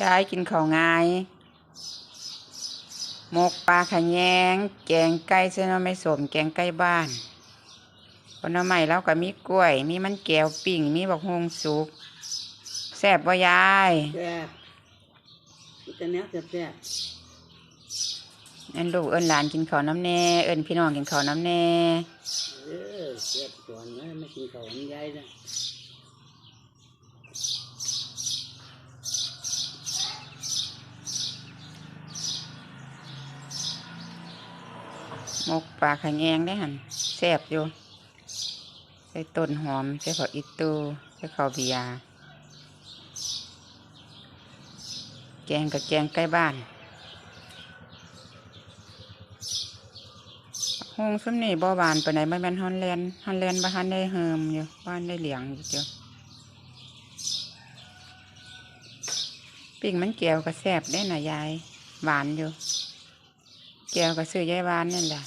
ยายกินข้าวง่ายหมกปลาขะแยง แกงไก่เส้นไม่สมแกงไก่บ้านผลไม้แล้วก็มีกล้วย มีมันแก้วปิ่ง มีบักฮวงสุกแซ่บบ่ยายแซ่บมีแต่แนวแซ่บแซ่บอันลูกเอิ้นหลานกินข้าวน้ำแน่เอิ้นพี่น้องกินข้าวน้ำแน่เออแซ่บก่อนนะไม่กินข้าวมันใหญ่นะ มกปลาขะแยงได้หันแซ่บอยู่ ใส่ต้นหอม ใส่ผักอีตูใส่ข้าวเบียร์แกงกับแกงใกล้บ้านหงซุมนี่บ่หวานไปไหนใดมันเป็นฮอนแลนฮอนแลนบ้านได้เฮิมอยู่บ้านได้เหลียงอยู่เดียวปิ้งมันแก้วก็แซ่บได้น่ะยายหวานอยู่แก้วก็ซื้อยายหวานนั่นแหละ